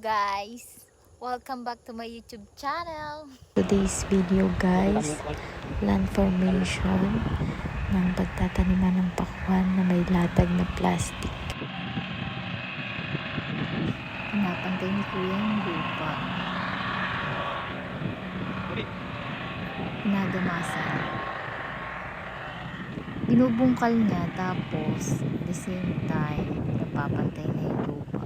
guys! Welcome back to my YouTube channel! Today's video guys, land formation ng pagtataniman ng pakwan na may latag na plastic. Pinapantay ni Kuya yung lupa. Pinagamasan. Binubungkal niya tapos the same time napapantay na yung lupa.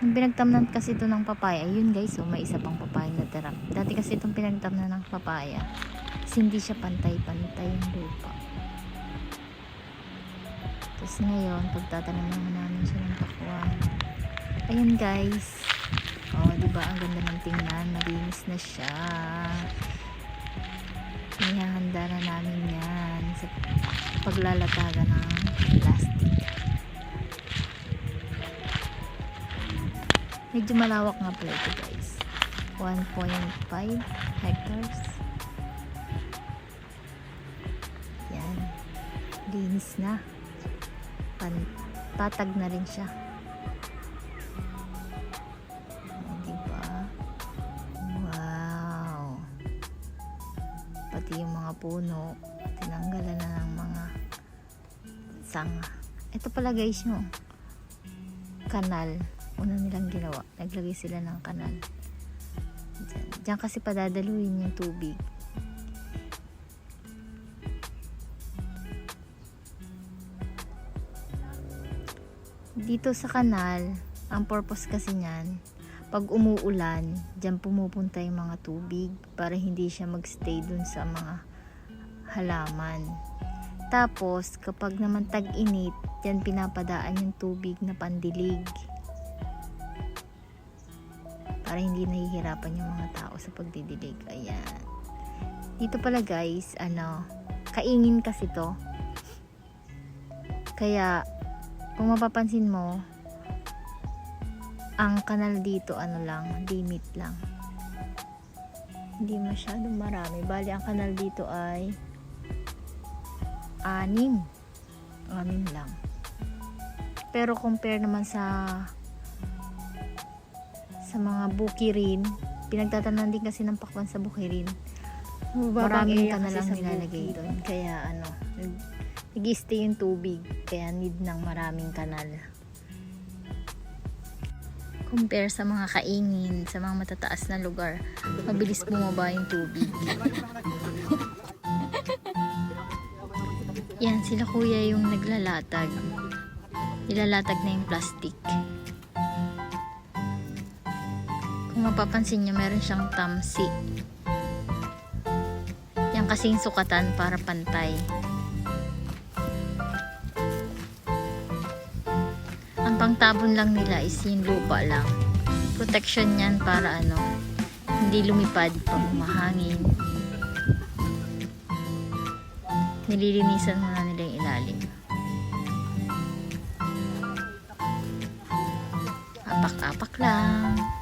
Nung pinagtamnan kasi ito ng papaya, ayun guys, oh, may isa pang papaya na tira. Dati kasi itong pinagtamnan ng papaya, kasi hindi siya pantay-pantay yung lupa. Tapos ngayon, pagtatanim naman namin siya ng pakwan. Ayan guys. Oh, di ba ang ganda ng tingnan, malinis na siya. Inihahanda na namin yan sa paglalatagan ng plastic. Medyo malawak nga pala ito guys. 1.5 hectares. Yan. Linis na. Pan tatag na rin siya. Diba? Wow. Pati yung mga puno, tinanggalan na ng mga sanga. Ito pala guys yung kanal. Una nilang ginawa. Naglagay sila ng kanal. Diyan, Diyan kasi padadaluin yung tubig. dito sa kanal, ang purpose kasi niyan, pag umuulan, diyan pumupunta yung mga tubig para hindi siya magstay dun sa mga halaman. Tapos, kapag naman tag-init, diyan pinapadaan yung tubig na pandilig. Para hindi nahihirapan yung mga tao sa pagdidilig. Ayan. Dito pala guys, ano, kaingin kasi to. Kaya, kung mapapansin mo, ang kanal dito ano lang, limit lang. Hindi masyadong marami. Bali, ang kanal dito ay anim. Anim lang. Pero compare naman sa sa mga bukirin, pinagtatanan din kasi ng pakwan sa bukirin. Maraming kanal lang nilalagay doon. Kaya ano, nag stay yung tubig. Kaya need ng maraming kanal. Compare sa mga kaingin, sa mga matataas na lugar, mabilis bumaba yung tubig. Yan, sila kuya yung naglalatag. Nilalatag na yung plastic. Kung mapapansin nyo, meron siyang tamsi. Yan kasing sukatan para pantay. Ang pangtabon lang nila is yung lupa lang. Protection yan para ano, hindi lumipad pag mahangin. Nililinisan muna nila yung ilalim. Apak-apak lang.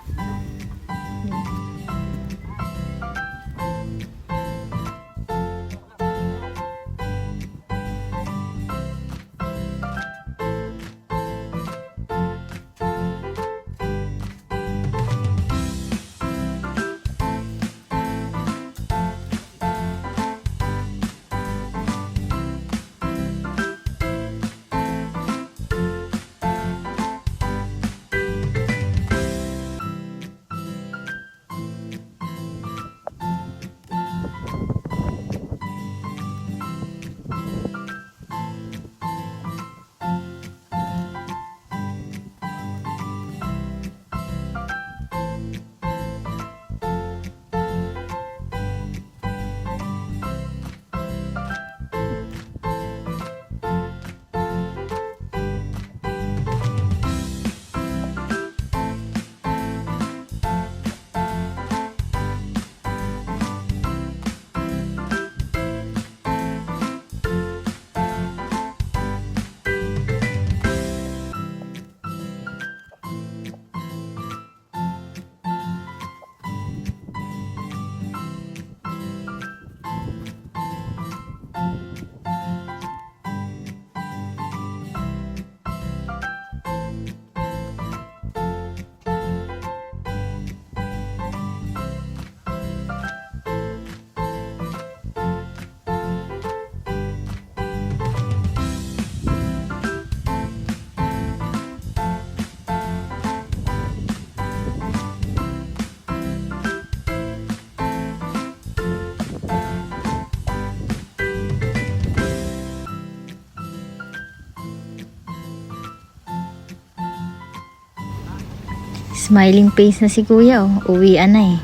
Smiling face na si kuya oh. Uwian na eh.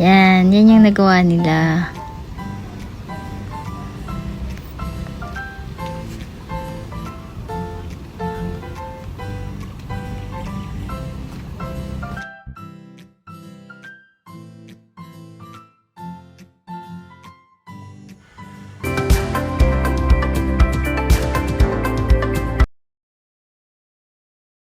Yan, yan yung nagawa nila.